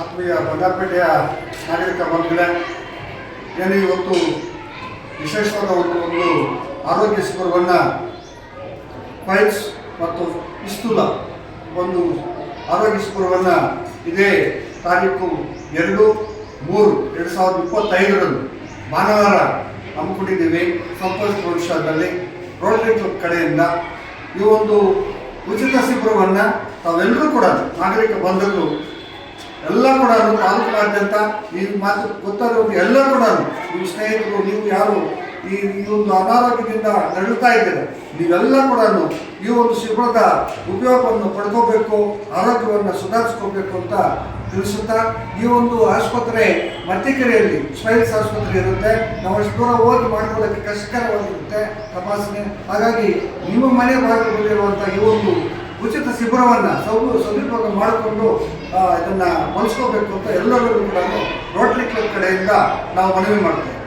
ಆತ್ಮೀಯ ಬಂಗಾರಪೇಟೆಯ ನಾಗರಿಕ ಬಂಧುಗಳೇ, ಏನು ಇವತ್ತು ವಿಶೇಷವಾದ ಒಂದು ಒಂದು ಆರೋಗ್ಯ ಶಿಬಿರವನ್ನು ಫೈಲ್ಸ್ ಮತ್ತು ಇಸ್ತುಲ ಒಂದು ಆರೋಗ್ಯ ಶಿಬಿರವನ್ನು ಇದೇ ತಾರೀಕು ಎರಡು ಮೂರು ಎರಡು ಸಾವಿರದ ಇಪ್ಪತ್ತೈದರಂದು ಭಾನುವಾರ ಹಮ್ಮಿಕೊಂಡಿದ್ದೀವಿ. ಸಂಪರ್ಕ ಭವಿಷ್ಯದಲ್ಲಿ ರೋಟರಿ ಕ್ಲಬ್ ಕಡೆಯಿಂದ ಈ ಒಂದು ಉಚಿತ ಶಿಬಿರವನ್ನು ತಾವೆಲ್ಲರೂ ಕೂಡ ನಾಗರಿಕ ಬಂಧುಗಳು ಎಲ್ಲ ಕೂಡ ತಾಲೂಕಿನಾದ್ಯಂತ ಈ ಮಾತು ಗೊತ್ತಾಗಿರೋದು ಎಲ್ಲ ಕೂಡ ನಿಮ್ಮ ಸ್ನೇಹಿತರು, ನೀವು ಯಾರು, ಈ ಈ ಒಂದು ಅನಾರೋಗ್ಯದಿಂದ ನರಳುತ್ತಾ ಇದ್ದೀರ? ನೀವೆಲ್ಲ ಕೂಡ ಈ ಒಂದು ಶಿಬಿರದ ಉಪಯೋಗವನ್ನು ಪಡ್ಕೋಬೇಕು, ಆರೋಗ್ಯವನ್ನು ಸುಧಾರಿಸ್ಕೋಬೇಕು ಅಂತ ತಿಳಿಸುತ್ತಾ ಈ ಒಂದು ಆಸ್ಪತ್ರೆ ಮತ್ತಿಕೆರೆಯಲ್ಲಿ ಸ್ಮೈಲ್ಸ್ ಆಸ್ಪತ್ರೆ ಇರುತ್ತೆ. ನಾವು ದೂರ ಹೋಗಿ ಮಾಡ್ಕೊಳ್ಳೋಕ್ಕೆ ಕಷ್ಟಕರವಾಗಿರುತ್ತೆ. ತಪಾಸಣೆ. ಹಾಗಾಗಿ ನಿಮ್ಮ ಮನೆ ಭಾಗದಲ್ಲಿರುವಂಥ ಈ ಒಂದು ಶಿಬಿರವನ್ನು ಸೌ ಸದುಪಯೋಗ ಮಾಡಿಕೊಂಡು ಇದನ್ನು ಬಳಸ್ಕೋಬೇಕು ಅಂತ ಎಲ್ಲರಿಗೂ ಕೂಡ ರೋಟರಿ ಕ್ಲಬ್ ಕಡೆಯಿಂದ ನಾವು ಮನವಿ ಮಾಡ್ತೇವೆ.